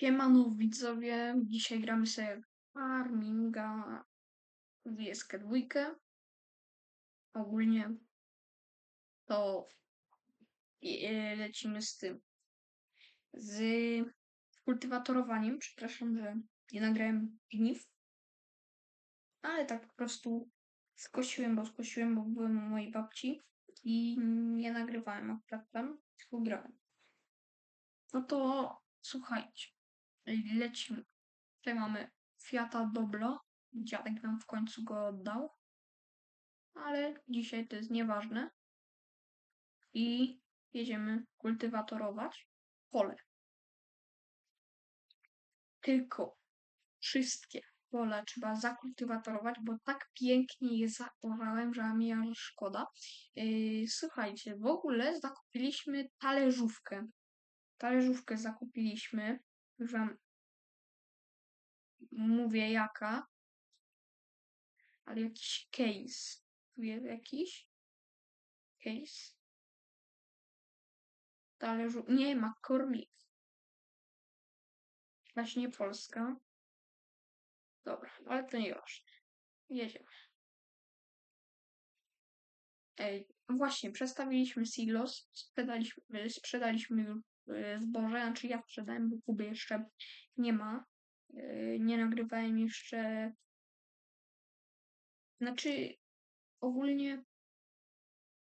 Siemano widzowie, dzisiaj gramy sobie Farminga wieskę dwójkę. Ogólnie to e, lecimy z tym, z kultywatorowaniem. Przepraszam, że nie nagrałem gniw, ale tak po prostu skosiłem, bo skosiłem, bo byłem u mojej babci i nie nagrywałem akurat tam, tylko grałem. No to słuchajcie, lecimy. Tutaj mamy Fiata Doblo. Dziadek nam w końcu go oddał. Ale dzisiaj to jest nieważne. I jedziemy kultywatorować pole. Tylko wszystkie pola trzeba zakultywatorować, bo tak pięknie je zaorałem, że mi aż szkoda. Yy, słuchajcie, w ogóle zakupiliśmy talerzówkę. Talerzówkę zakupiliśmy. Już wam mówię jaka, ale jakiś case. Tu jest jakiś case. Talerzu. Nie, McCormick. Właśnie nie Polska. Dobra, ale to nieważne. Jedziemy. Ej, właśnie, przestawiliśmy silos, sprzedaliśmy, sprzedaliśmy zboże, znaczy ja sprzedałem, bo Kuby jeszcze nie ma. E, nie nagrywałem jeszcze. Znaczy, ogólnie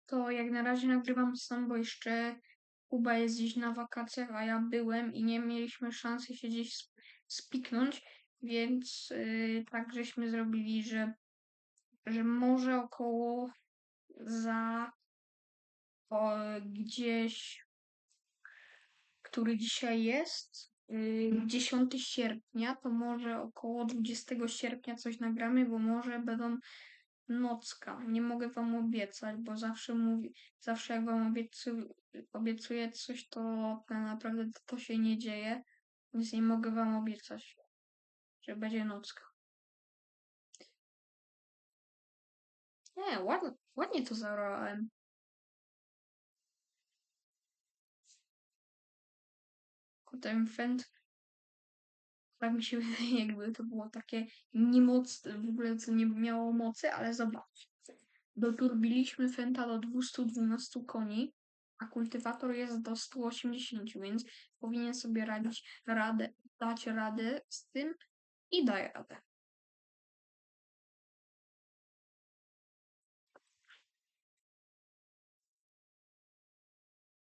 to jak na razie nagrywam sam, bo jeszcze Kuba jest gdzieś na wakacjach, a ja byłem i nie mieliśmy szansy się gdzieś spiknąć, więc yy, tak żeśmy zrobili, że, że może około za o, gdzieś, który dzisiaj jest, 10 y, sierpnia, to może około 20 sierpnia coś nagramy, bo może będą nocka. Nie mogę wam obiecać, bo zawsze mówi, zawsze jak wam obiecuję, obiecuję coś, to tak naprawdę to się nie dzieje, więc nie mogę wam obiecać, że będzie nocka. Nie, ładnie, ładnie to zaorałem. Ten fend tak mi się wydaje, jakby to było takie niemocne, w ogóle co nie miało mocy, ale zobaczcie. Doturbiliśmy Fenta do 212 koni, a kultywator jest do 180, więc powinien sobie radzić radę, dać radę z tym i daje radę.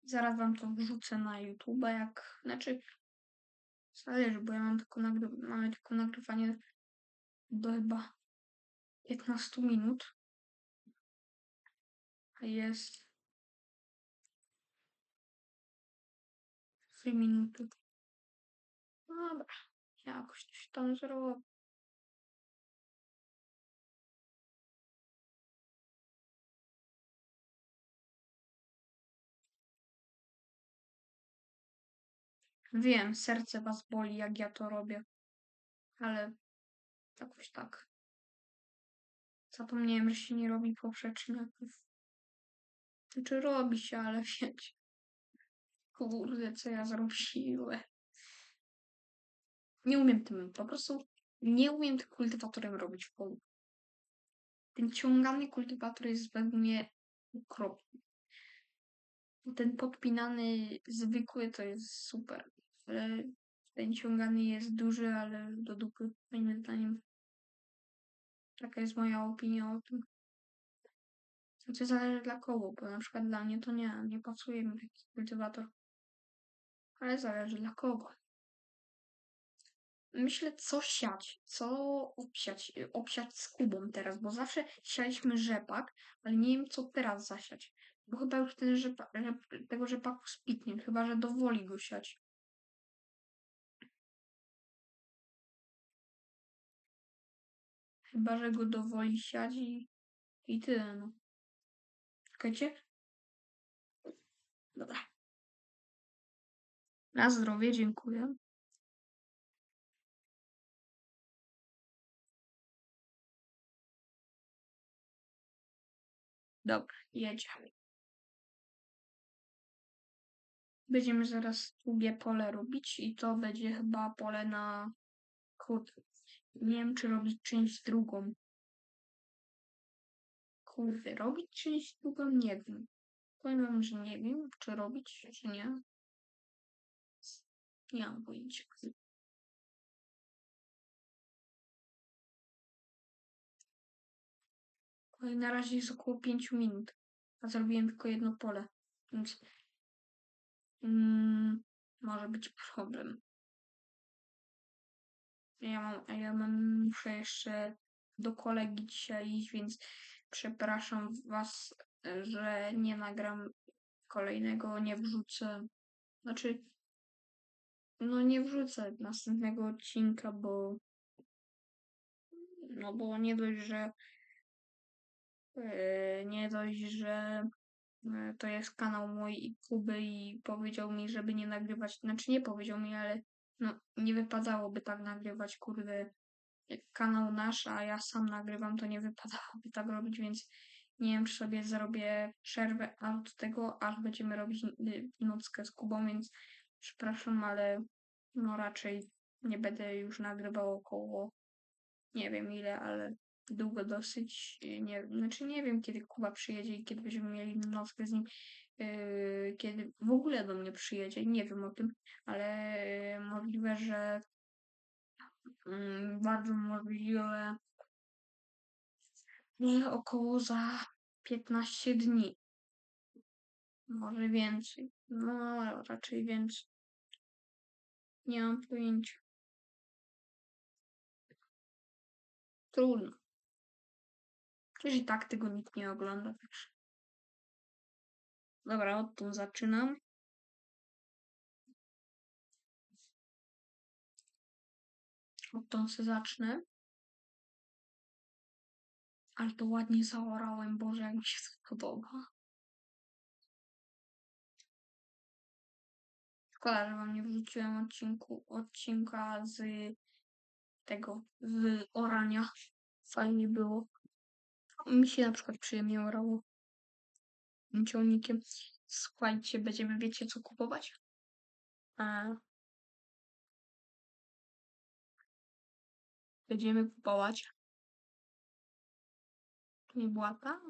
Zaraz wam to wrzucę na YouTube, jak, znaczy Zależy, bo ja mam tylko nagry mamy tylko nagrywanie do chyba 15 minut. A jest 3 minuty. No dobra, jakoś się tam zrobi. Wiem, serce was boli, jak ja to robię. Ale jakoś tak. Zapomniałem, że się nie robi poprzeczniaków. Znaczy robi się, ale wiecie. Kurde, co ja zrobiłem. Nie umiem tym, po prostu nie umiem tym kultywatorem robić w polu. Ten ciągany kultywator jest według mnie okropny. Ten podpinany zwykły to jest super ten ciągany jest duży, ale do dupy, moim zdaniem. Taka jest moja opinia o tym. Znaczy zależy dla kogo, bo na przykład dla mnie to nie, nie pasuje mi taki kultywator. Ale zależy dla kogo. Myślę, co siać, co obsiać, obsiać z Kubą teraz, bo zawsze sialiśmy rzepak, ale nie wiem, co teraz zasiać. Bo chyba już ten rzepak, tego rzepaku spitnie, chyba że dowoli go siać. Chyba, że go dowoli siać i, tyle, no. Czekajcie. Dobra. Na zdrowie, dziękuję. Dobra, jedziemy. Będziemy zaraz drugie pole robić i to będzie chyba pole na kurde. Nie wiem, czy robić część drugą. Kurde, robić część drugą? Nie wiem. Powiem wam, że nie wiem, czy robić, czy nie. Nie mam pojęcia. I na razie jest około 5 minut, a zrobiłem tylko jedno pole, więc mm, może być problem. Ja mam, ja mam, muszę jeszcze do kolegi dzisiaj iść, więc przepraszam was, że nie nagram kolejnego, nie wrzucę. Znaczy, no nie wrzucę następnego odcinka, bo no bo nie dość, że yy, nie dość, że yy, to jest kanał mój i Kuby i powiedział mi, żeby nie nagrywać, znaczy nie powiedział mi, ale no nie wypadałoby tak nagrywać, kurde, jak kanał nasz, a ja sam nagrywam, to nie wypadałoby tak robić, więc nie wiem, czy sobie zrobię przerwę od tego, aż będziemy robić y, nockę z Kubą, więc przepraszam, ale no raczej nie będę już nagrywał około nie wiem ile, ale długo dosyć. y, Nie, znaczy nie wiem, kiedy Kuba przyjedzie i kiedy będziemy mieli nockę z nim. Yy, kiedy w ogóle do mnie przyjedzie, nie wiem o tym, ale yy, możliwe, że yy, bardzo możliwe, że około za 15 dni. Może więcej. No, raczej więcej. Nie mam pojęcia. Trudno. Przecież i tak tego nikt nie ogląda. Dobra, odtąd zaczynam. Odtąd się zacznę. Ale to ładnie zaorałem, Boże, jak mi się to podoba. Szkoda, że wam nie wrzuciłem odcinku, odcinka z tego, z orania. Fajnie było. Mi się na przykład przyjemnie orało ciągnikiem. Słuchajcie, będziemy, wiecie co kupować? A... Będziemy kupować. Nie była ta?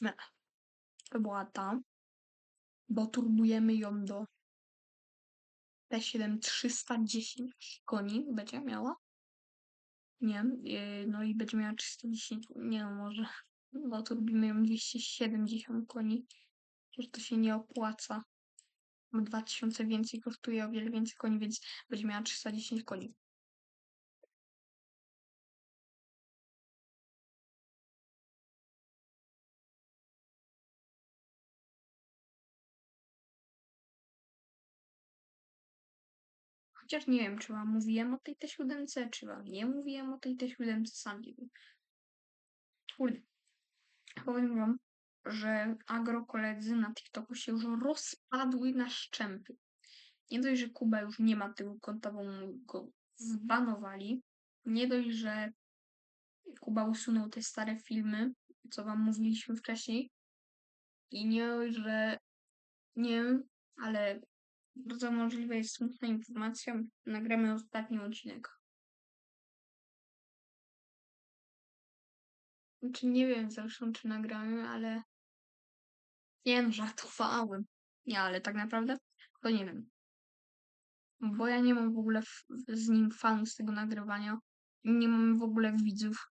Nie. To była ta. Bo turbujemy ją do T7 310 koni będzie miała. Nie, yy, no i będzie miała 310, nie no może, bo turbimy ją 270 koni, że to się nie opłaca. Bo 2000 więcej kosztuje, o wiele więcej koni, więc będzie miała 310 koni. Chociaż nie wiem, czy wam mówiłem o tej T7, czy wam nie mówiłem o tej T7, sam nie wiem. Kurde. Powiem wam, że agrokoledzy na TikToku się już rozpadły na szczępy. Nie dość, że Kuba już nie ma tego konta, bo go zbanowali. Nie dość, że Kuba usunął te stare filmy, co wam mówiliśmy wcześniej. I nie dość, że nie wiem, ale bardzo możliwe jest smutna informacja. Nagramy ostatni odcinek. Znaczy nie wiem zresztą, czy nagramy, ale nie no, żartowałem. Nie, ale tak naprawdę to nie wiem. Bo ja nie mam w ogóle z nim fanów z tego nagrywania. Nie mam w ogóle widzów.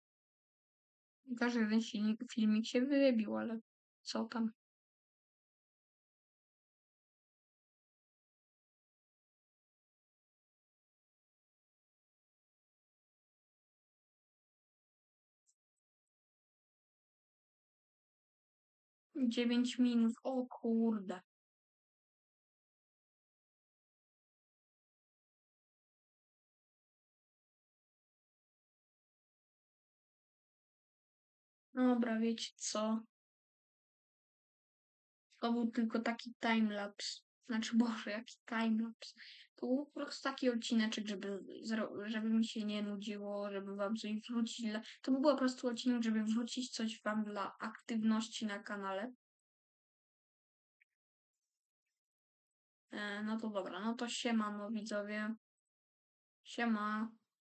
Każdy jeden filmik, filmik się wybił, ale co tam. Dziewięć minut, o kurde. Dobra, wiecie co? To był tylko taki timelapse. Znaczy, Boże, jaki timelapse. To był po prostu taki odcineczek, żeby, żeby mi się nie nudziło, żeby wam coś wrócić. To był po prostu odcinek, żeby wrócić coś wam dla aktywności na kanale. E, no to dobra, no to siemano widzowie. Siema.